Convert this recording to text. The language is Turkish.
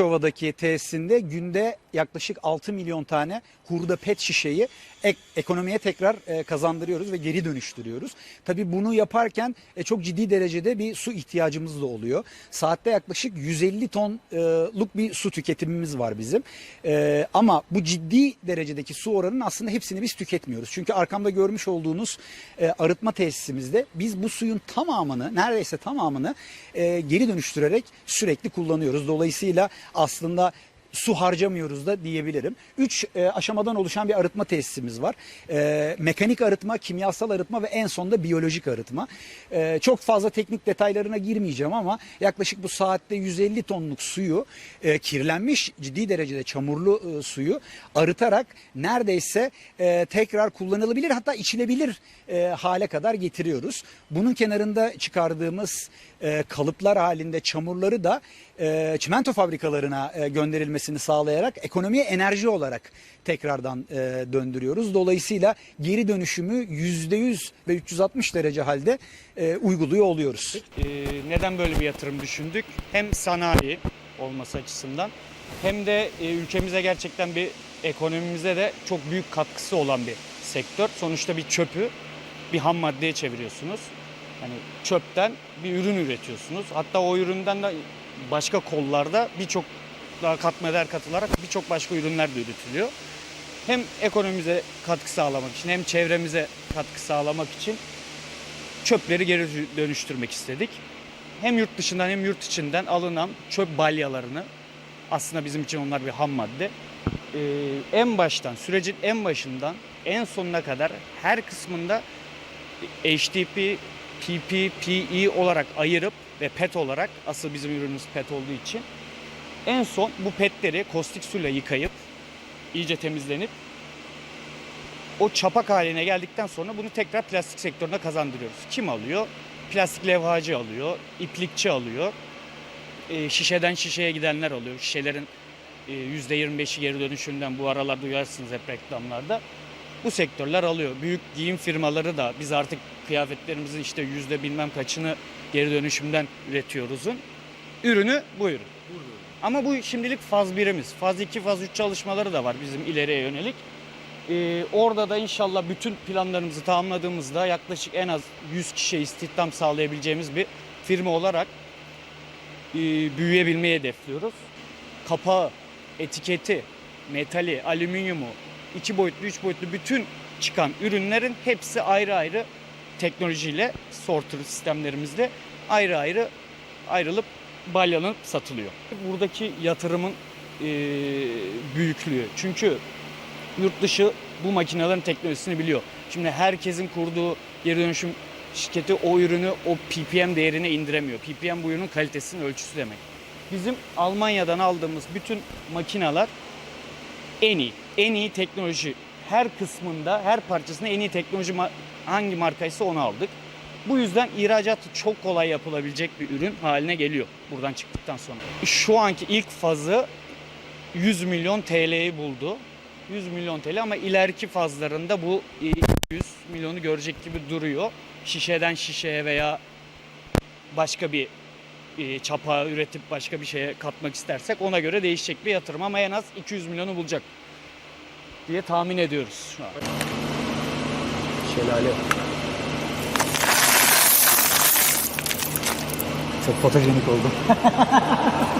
Gümüşova'daki tesisinde günde yaklaşık 6 milyon tane hurda pet şişeyi ek- ekonomiye tekrar e, kazandırıyoruz ve geri dönüştürüyoruz. Tabii bunu yaparken e, çok ciddi derecede bir su ihtiyacımız da oluyor. Saatte yaklaşık 150 tonluk bir su tüketimimiz var bizim. E, ama bu ciddi derecedeki su oranının aslında hepsini biz tüketmiyoruz. Çünkü arkamda görmüş olduğunuz e, arıtma tesisimizde biz bu suyun tamamını neredeyse tamamını e, geri dönüştürerek sürekli kullanıyoruz. Dolayısıyla aslında su harcamıyoruz da diyebilirim. Üç e, aşamadan oluşan bir arıtma tesisimiz var. E, mekanik arıtma, kimyasal arıtma ve en sonunda biyolojik arıtma. E, çok fazla teknik detaylarına girmeyeceğim ama yaklaşık bu saatte 150 tonluk suyu e, kirlenmiş ciddi derecede çamurlu e, suyu arıtarak neredeyse e, tekrar kullanılabilir hatta içilebilir e, hale kadar getiriyoruz. Bunun kenarında çıkardığımız e, kalıplar halinde çamurları da e, çimento fabrikalarına e, gönderilmesini sağlayarak ekonomiye enerji olarak tekrardan e, döndürüyoruz. Dolayısıyla geri dönüşümü %100 ve 360 derece halde e, uyguluyor oluyoruz. Ee, neden böyle bir yatırım düşündük? Hem sanayi olması açısından hem de e, ülkemize gerçekten bir ekonomimize de çok büyük katkısı olan bir sektör. Sonuçta bir çöpü bir ham maddeye çeviriyorsunuz. Yani çöpten bir ürün üretiyorsunuz. Hatta o üründen de başka kollarda birçok daha katma değer katılarak birçok başka ürünler de üretiliyor. Hem ekonomimize katkı sağlamak için hem çevremize katkı sağlamak için çöpleri geri dönüştürmek istedik. Hem yurt dışından hem yurt içinden alınan çöp balyalarını aslında bizim için onlar bir ham madde. Ee, en baştan sürecin en başından en sonuna kadar her kısmında HDP, PP, PE olarak ayırıp ve PET olarak asıl bizim ürünümüz PET olduğu için en son bu petleri kostik suyla yıkayıp iyice temizlenip o çapak haline geldikten sonra bunu tekrar plastik sektörüne kazandırıyoruz. Kim alıyor? Plastik levhacı alıyor, iplikçi alıyor, e, şişeden şişeye gidenler alıyor. Şişelerin e, %25'i geri dönüşümden bu aralar duyarsınız hep reklamlarda. Bu sektörler alıyor. Büyük giyim firmaları da biz artık kıyafetlerimizin işte yüzde bilmem kaçını geri dönüşümden üretiyoruzun. Ürünü bu ürün. Ama bu şimdilik faz birimiz. Faz 2, faz 3 çalışmaları da var bizim ileriye yönelik. Ee, orada da inşallah bütün planlarımızı tamamladığımızda yaklaşık en az 100 kişiye istihdam sağlayabileceğimiz bir firma olarak e, büyüyebilmeyi hedefliyoruz. Kapağı, etiketi, metali, alüminyumu, iki boyutlu, üç boyutlu bütün çıkan ürünlerin hepsi ayrı ayrı teknolojiyle, sorter sistemlerimizle ayrı ayrı ayrılıp balyanıp satılıyor. Buradaki yatırımın e, büyüklüğü. Çünkü yurt dışı bu makinelerin teknolojisini biliyor. Şimdi herkesin kurduğu geri dönüşüm şirketi o ürünü o ppm değerine indiremiyor. ppm bu ürünün kalitesinin ölçüsü demek. Bizim Almanya'dan aldığımız bütün makineler en iyi, en iyi teknoloji. Her kısmında, her parçasında en iyi teknoloji hangi markaysa onu aldık. Bu yüzden ihracatı çok kolay yapılabilecek bir ürün haline geliyor buradan çıktıktan sonra. Şu anki ilk fazı 100 milyon TL'yi buldu. 100 milyon TL ama ileriki fazlarında bu 100 milyonu görecek gibi duruyor. Şişeden şişeye veya başka bir e, çapa üretip başka bir şeye katmak istersek ona göre değişecek bir yatırım ama en az 200 milyonu bulacak diye tahmin ediyoruz şu an. Şelale. Çok fotojenik oldu.